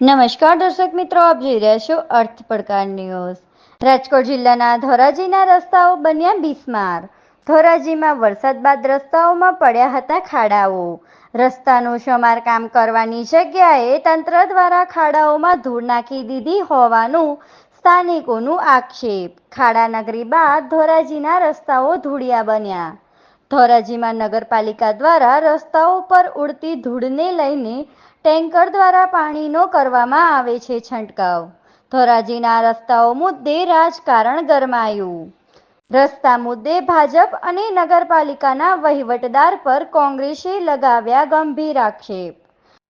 નમસ્કાર દર્શક મિત્રો, આપ જોઈ રહ્યા છો અર્થ પડકાર ન્યૂઝ. રાજકોટ જિલ્લાના ધોરાજીના રસ્તાઓ બન્યા બિસ્માર. ધોરાજીમાં વરસાદ બાદ રસ્તાઓમાં પડ્યા હતા ખાડાઓ. રસ્તાનું સમારકામ કરવાની જગ્યાએ તંત્ર દ્વારા ખાડાઓમાં ધૂળ નાખી દીધી હોવાનું સ્થાનિકોનું આક્ષેપ. ખાડા નગરી બાદ ધોરાજીના રસ્તાઓ ધૂળિયા બન્યા. ધોરાજીમાં નગરપાલિકા દ્વારા રસ્તાઓ પર ઉડતી ધૂળને લઈને ટેન્કર દ્વારા પાણીનો કરવામાં આવે છે છંટકાવ. ધોરાજીના રસ્તાઓ મુદ્દે રાજકારણ ગરમાયું. રસ્તા મુદ્દે ભાજપ અને નગરપાલિકાના વહીવટદાર પર કોંગ્રેસે લગાવ્યા ગંભીર આક્ષેપ.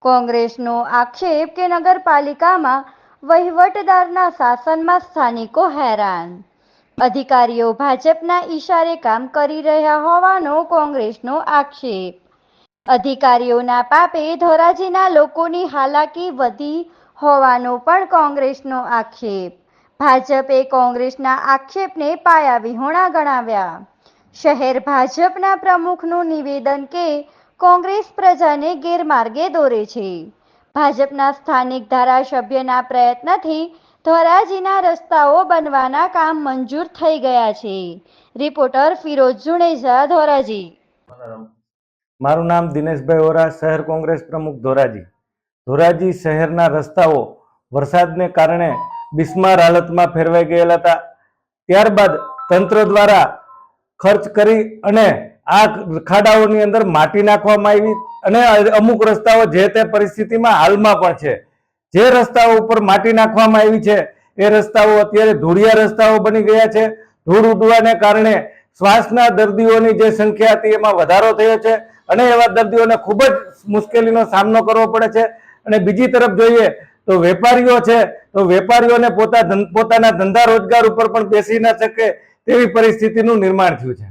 કોંગ્રેસનો આક્ષેપ કે નગરપાલિકામાં વહીવટદારના શાસનમાં સ્થાનિકો હેરાન અધિકારીઓ ભાજપના ઈશારે કામ કરી રહ્યા હોવાનો કોંગ્રેસનો આક્ષેપ. અધિકારીઓના પાપે ધોરાજીના લોકોની હાલાકી વધી હોવાનો પણ કોંગ્રેસનો આક્ષેપ. ભાજપે કોંગ્રેસના આક્ષેપને પાયા વિહોણા ગણાવ્યા. શહેર ભાજપના પ્રમુખનું નિવેદન કે કોંગ્રેસ પ્રજાને ગેરમાર્ગે દોરે છે. ભાજપના સ્થાનિક ધારાસભ્યના પ્રયત્નથી ધોરાજીના રસ્તાઓ બનવાના કામ મંજૂર થઈ ગયા છે. રિપોર્ટર ફિરોજ જુણેજા ધોરાજી. મારું નામ દિનેશભાઈ ઓરા શહેર કોંગ્રેસ પ્રમુખ ધોરાજી. ધોરાજી શહેરના રસ્તાઓ વરસાદને કારણે બિસ્માર હાલતમાં ફેરવાઈ ગયેલા હતા. ત્યારબાદ તંત્ર દ્વારા ખર્ચ કરી અને આ ખાડાઓની અંદર માટી નાખવામાં આવી અને અમુક રસ્તાઓ જે તે પરિસ્થિતિમાં હાલમાં પણ છે. જે રસ્તાઓ ઉપર માટી નાખવામાં આવી છે, એ રસ્તાઓ અત્યારે ધૂળિયા રસ્તાઓ બની ગયા છે. ધૂળ ઉડવાને કારણે શ્વાસના દર્દીઓની જે સંખ્યા હતી એમાં વધારો થયો છે અને એવા દર્દીઓને ખૂબ જ મુશ્કેલીનો સામનો કરવો પડે છે. અને બીજી તરફ જોઈએ તો વેપારીઓ છે, તો વેપારીઓને પોતા પોતાના ધંધા રોજગાર ઉપર પણ બેસી ન શકે તેવી પરિસ્થિતિનું નિર્માણ થયું છે.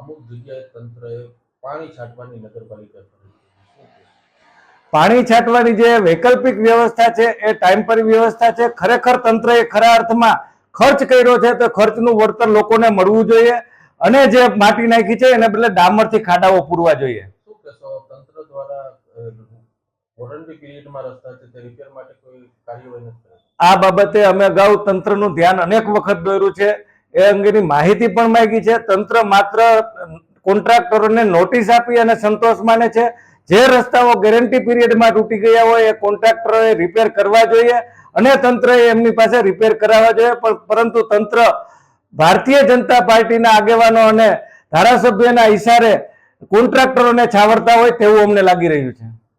અમુક જગ્યાએ તંત્રએ પાણી છાંટવાની નગરપાલિકા? પાણી છાંટવાની જે વૈકલ્પિક વ્યવસ્થા છે એ ટાઈમ પર વ્યવસ્થા છે. ખરેખર તંત્રએ ખરા અર્થમાં ખર્ચ કર્યો છે તો ખર્ચનું વળતર લોકોને મળવું જોઈએ અને જે માટી નાખી છે એને બદલે ડામરથી ખાડાઓ પૂરવા જોઈએ. તંત્ર દ્વારા આ બાબતે અમે અગાઉ તંત્રનું ધ્યાન અનેક વખત દોર્યું છે. એ અંગેની માહિતી પણ માંગી છે. તંત્ર માત્ર કોન્ટ્રાક્ટરોને નોટિસ આપી અને સંતોષ માને છે. જે રસ્તાઓ ગેરંટી પીરિયડમાં તૂટી ગયા હોય એ કોન્ટ્રાક્ટરોએ રિપેર કરવા જોઈએ અને તંત્રએ એમની પાસે રિપેર કરાવવા જોઈએ. પણ પરંતુ તંત્ર ભારતીય જનતા પાર્ટીના આગેવાનો અને ધારાસભ્યના ઈશારે કોન્ટ્રાક્ટરોને છાવરતા હોય તેવું અમને લાગી રહ્યું છે.